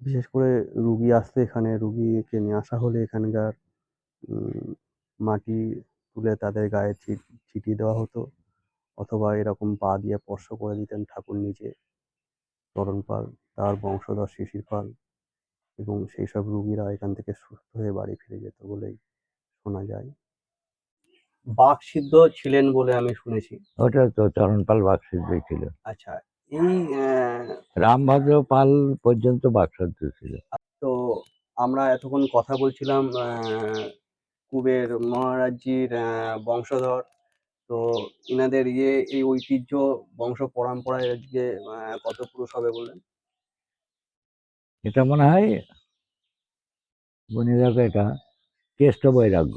বিশেষ করে রুগী আসতো এখানে রুগীকে নিয়ে আসা হলে এখানকার মাটি তুলে তাদের গায়ে ছিটিয়ে দেওয়া হতো অথবা এরকম পা দিয়ে স্পর্শ করে দিতেন ঠাকুর নিজে। চরণ পাল তার বংশধর শিশির পাল এবং সেই সব রুগীরা এখান থেকে সুস্থ হয়ে বাড়ি ফিরে যেত বলেই শোনা যায়। বাঘ সিদ্ধ ছিলেন বলে আমি শুনেছি। ওটা তো চরণপাল বাকসিদ্ধই ছিল। আচ্ছা এই রামভদ্র পাল পর্যন্ত বাকসদ্ধ ছিল। তো আমরা এতক্ষণ কথা বলছিলাম আহ, কুবের মহারাজ্যের আহ, বংশধর। তো ইনাদের ইয়ে এই ঐতিহ্য বংশ পরম্পরায় আজকে আহ, কত পুরুষ হবে বললেন? এটা মনে হয় গুণী দেখো এটা কেষ্ট বৈরাগ্য।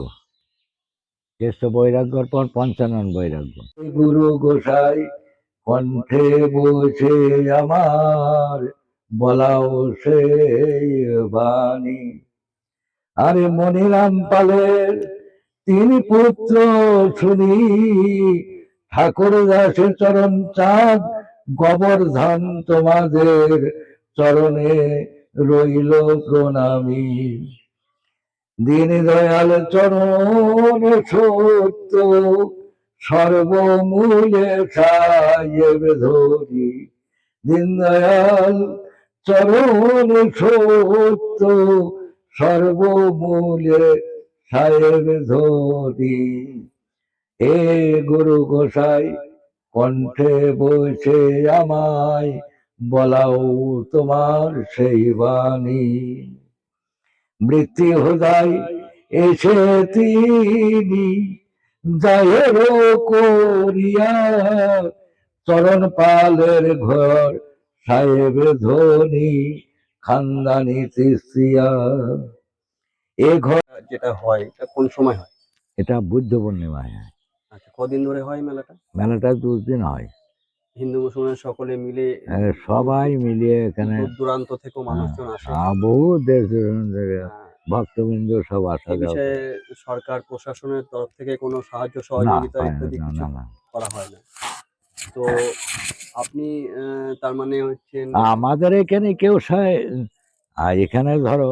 কেষ্ট বৈরাগ্যর পর পঞ্চানন বৈরাগ্য। গুরু গোসাই কণ্ঠে বসে আমার, বলাও সে বাণী। আরে মনিরাম পালের তিন পুত্র শুনি ঠাকুর দাসের চরণ চাঁদ, গোবর্ধন তোমাদের চরণে রইল প্রণামী। দিন দয়াল চরণ সত্য সর্বমূলে সাহেব ধরি দিন দয়াল চরণ সত্য সর্বমূলে সাহেব ধরি এ গুরু গোসাই, কণ্ঠে বসে আমায় বলাও তোমার সেই বাণী। মৃত্যু হৃদয় এসে তিনি করিয়া চরণ পালের ঘর সাহেব ধনী খানদানি তৃষ্টিয়া এ ঘর যেটা হয় এটা কোন সময় হয়? এটা বুদ্ধ পূর্ণিমায় হয়। আচ্ছা কদিন ধরে হয় মেলাটা? মেলাটা দুদিন হয়। হিন্দু মুসলমান সকলে মিলে সবাই মিলিয়ে এখানে দূর দূরান্ত থেকেও মানুষজন আসে। বহু দেশ থেকে ভক্তবৃন্দ সব আসা যাওয়া বিষয়ে সরকার প্রশাসনের তরফ থেকে কোনো সাহায্য সহযোগিতা ইত্যাদি কিছু। করা হয় না। তো আপনি তার মানে হচ্ছেন আমাদের এখানে কেউ আর এখানে ধরো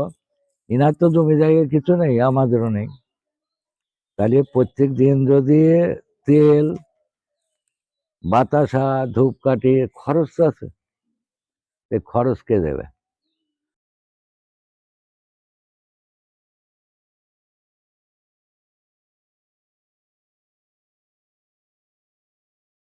ইনার তো জমি জায়গা কিছু নেই আমাদেরও নেই। তাহলে প্রত্যেক দিন যদি তেল বাতাসা ধূপকাঠি খরচ আছে এই খরচ কে দেবে?